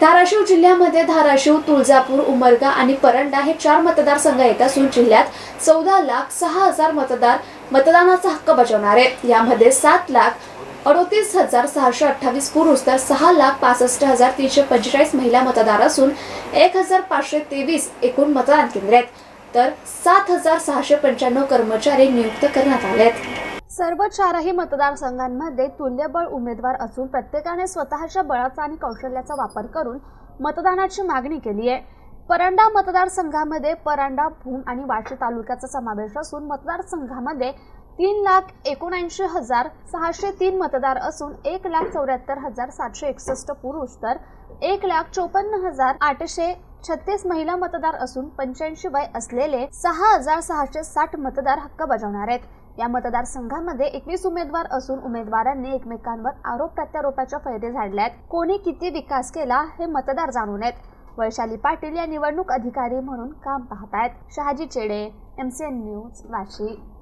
धाराशिव जिल्ह्यामध्ये धाराशिव तुळजापूर उमरगा आणि परंडा हे चार मतदारसंघ येत असून जिल्ह्यात चौदा लाख सहा हजार मतदार मतदानाचा हक्क बजावणार आहेत. यामध्ये सात लाख अडोतीस हजार सहाशे अठ्ठावीस पुरुष तर सहा लाख पासष्ट हजार तीनशे पंचेचाळीस महिला मतदार असून एक हजार पाचशे तेवीस एकूण मतदान केंद्र आहेत. तर सात हजार सहाशे पंच्याण्णव कर्मचारी नियुक्त करण्यात आले आहेत. सर्व चारही मतदारसंघांमध्ये तुल्यबळ उमेदवार असून प्रत्येकाने स्वतःच्या बळाचा आणि कौशल्याचा वापर करून मतदानाची मागणी केली आहे. परंडा मतदारसंघामध्ये परांडा भूम आणि वाशी तालुक्याचा समावेश असून मतदारसंघामध्ये तीन लाख एकोणऐंशी हजार सहाशे तीन मतदार असून एक लाख चौऱ्याहत्तर हजार सातशे एकसष्ट पुरुष तर एक लाख चोपन्न हजार आठशे छत्तीस महिला मतदार असून पंच्याऐंशी वय असलेले सहा हजार सहाशे साठ मतदार हक्क बजावणार आहेत. या मतदारसंघामध्ये एकवीस उमेदवार असून उमेदवारांनी एकमेकांवर आरोप प्रत्यारोपाच्या फैदे झाडल्यात. कोणी किती विकास केला हे मतदार जाणून आहेत. वैशाली पाटील या निवडणूक अधिकारी म्हणून काम पाहतायत. शहाजी चेडे एमसीएन न्यूज वाशी.